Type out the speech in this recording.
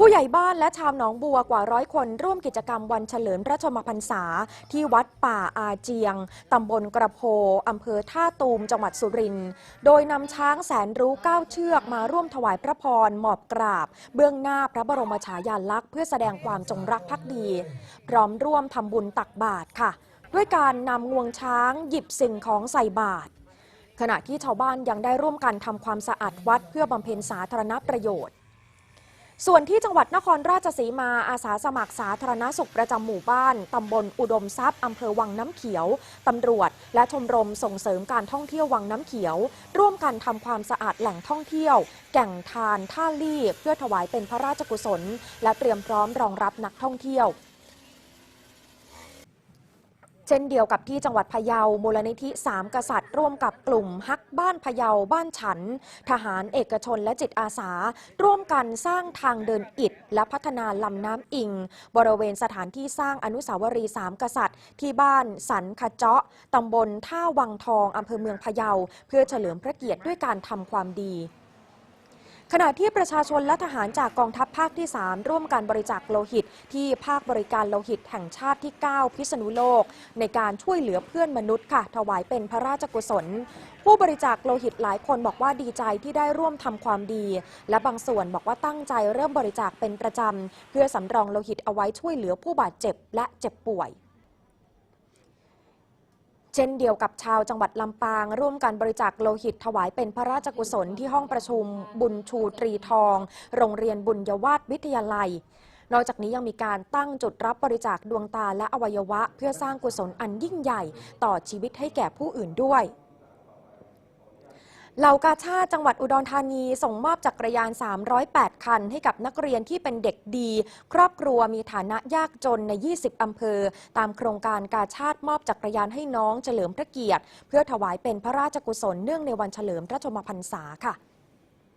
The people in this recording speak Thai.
ผู้ใหญ่บ้านและชาวหนองบัวกว่าร้อยคนร่วมกิจกรรมวันเฉลิมพระชมพรรษา ที่วัดป่าอาเจียง ตำบลกระโพอำเภอท่าตูม จังหวัดสุรินทร์ โดยนำช้างแสนรู้เก้าเชือกมาร่วมถวายพระพรหมอบกราบ เบื้องหน้าพระบรมฉายาลักษณ์เพื่อแสดงความจงรักภักดี พร้อมร่วมทำบุญตักบาตรค่ะ ด้วยการนำงวงช้างหยิบสิ่งของใส่บาตรขณะที่ชาวบ้านยังได้ร่วมกันทำความสะอาดวัดเพื่อบำเพ็ญสาธารณประโยชน์ ส่วนที่จังหวัดนครราชสีมาอาสาสมัครสาธารณสุขประจำหมู่บ้าน ตำบลอุดมทรัพย์อำเภอวังน้ำเขียว ตำรวจ และชมรมส่งเสริมการท่องเที่ยววังน้ำเขียว ร่วมกันทำความสะอาดแหล่งท่องเที่ยว แก่งทานท่าลี่ เพื่อถวายเป็นพระราชกุศล และเตรียมพร้อมรองรับนักท่องเที่ยว เช่นเดียวกับที่จังหวัดพะเยา มูลนิธิสามกษัตริย์ ร่วมกับกลุ่มฮักบ้านพะเยาบ้านฉัน ทหารเอกชนและจิตอาสา ร่วมกันสร้างทางเดินอิฐ และพัฒนาลำน้ำอิง บริเวณสถานที่สร้างอนุสาวรีย์สามกษัตริย์ ที่บ้านสันขเจาะตำบลท่าวังทองอำเภอเมืองพะเยา เพื่อเฉลิมพระเกียรติด้วยการทำความดี ขณะที่ประชาชนและทหารจากกองทัพภาคที่ 3 ร่วมการบริจาคโลหิต ที่ภาคบริการโลหิตแห่งชาติที่ 9 พิษณุโลก ในการช่วยเหลือเพื่อนมนุษย์ค่ะ ถวายเป็นพระราชกุศล ผู้บริจาคโลหิตหลายคนบอกว่าดีใจที่ได้ร่วมทำความดี และบางส่วนบอกว่าตั้งใจเริ่มบริจาคเป็นประจำเพื่อสำรองโลหิตเอาไว้ช่วยเหลือผู้บาดเจ็บและเจ็บป่วย ช่นเดียวกับชาวจังหวัดลำปาง ร่วมกันบริจาคโลหิตถวายเป็นพระราชกุศลที่ห้องประชุม บุญชูตรีทอง โรงเรียนบุญยวาสวิทยาลัย นอกจากนี้ยังมีการตั้งจุดรับบริจาคดวงตาและอวัยวะ เพื่อสร้างกุศลอันยิ่งใหญ่ ต่อชีวิตให้แก่ผู้อื่นด้วย เหล่ากาชาติจังหวัดอุดรธานี ส่งมอบจักรยาน 308 คัน ให้กับนักเรียนที่เป็นเด็กดี ครอบครัวมีฐานะยากจนใน 20 อำเภอ ตามโครงการกาชาติมอบจักรยานให้น้องเฉลิมพระเกียรติ เพื่อถวายเป็นพระราชกุศลเนื่องในวันเฉลิมพระชนมพรรษาค่ะ